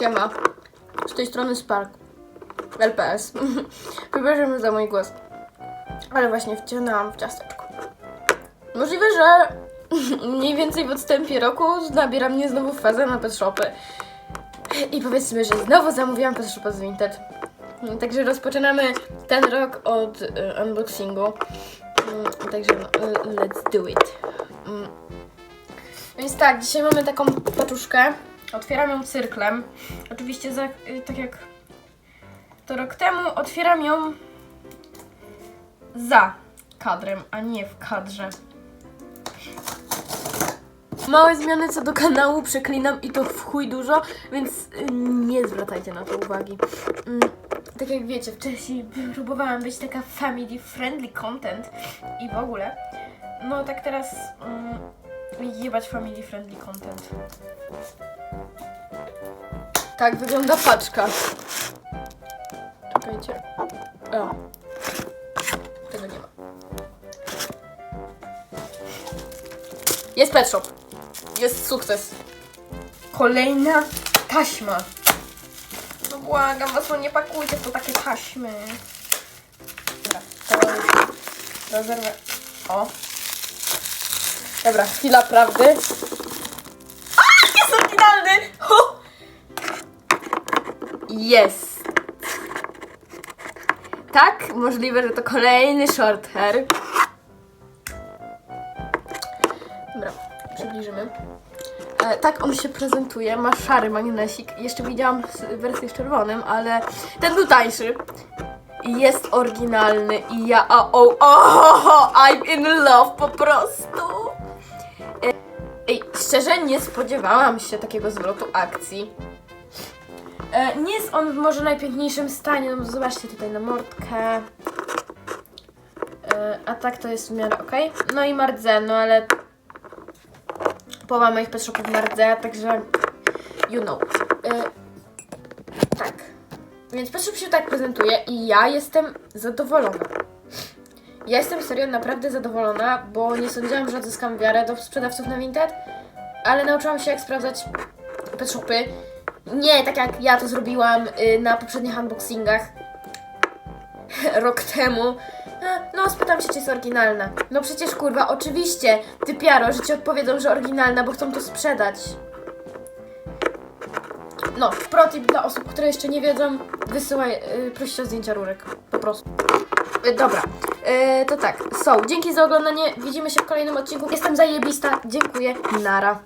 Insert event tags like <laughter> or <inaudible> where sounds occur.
Siema. Z tej strony Spark. LPS. Przepraszam <laughs> za mój głos. Ale właśnie wciągnęłam w ciasteczko. Możliwe, że <laughs> mniej więcej w odstępie roku nabiera mnie znowu fazę na pet. I powiedzmy, że znowu zamówiłam pet z Vinted. Także rozpoczynamy ten rok od y, unboxingu. Mm, Także y, let's do it. Mm. Więc tak, dzisiaj mamy taką paczuszkę. Otwieram ją cyrklem. Oczywiście za, y, tak jak to rok temu otwieram ją za kadrem, a nie w kadrze. Małe zmiany co do kanału przeklinam i to w chuj dużo, więc y, nie zwracajcie na to uwagi. Mm, tak jak wiecie, wcześniej próbowałam być taka family friendly content i w ogóle. No tak teraz mm, jebać family friendly content. Tak wygląda paczka. Czekajcie. O. Tego nie ma. Jest pet shop. Jest sukces. Kolejna taśma. No błagam was, no nie pakujcie to takie taśmy. Dobra, to rozerwę. O. Dobra, chwila prawdy. Jest. Tak, możliwe, że to kolejny short hair. Dobra, przybliżymy. E, tak on się prezentuje, ma szary magnesik. Jeszcze widziałam wersję z czerwonym, ale ten był tańszy. Jest oryginalny i ja, o, o, o, I'm in love po prostu. E, Ej, szczerze nie spodziewałam się takiego zwrotu akcji. E, nie jest on w może najpiękniejszym stanie, no zobaczcie tutaj na mordkę. E, a tak to jest w miarę ok. No i Mardze, no ale połowa moich pet Mardze, także you know. E, tak. Więc pet się tak prezentuje i ja jestem zadowolona. Ja jestem serio naprawdę zadowolona, bo nie sądziłam, że odzyskam wiarę do sprzedawców na Vinted, ale nauczyłam się jak sprawdzać pet. Nie tak jak ja to zrobiłam y, na poprzednich unboxingach <laughs> rok temu. E, No, spytam się, czy jest oryginalna. No przecież kurwa, oczywiście, ty piaro, że ci odpowiedzą, że oryginalna, bo chcą to sprzedać. No, protip dla osób, które jeszcze nie wiedzą, wysyłaj, yy, prosić o zdjęcia rurek, po prostu. Y, dobra, y, to tak, so, dzięki za oglądanie, widzimy się w kolejnym odcinku. Jestem zajebista, dziękuję, nara.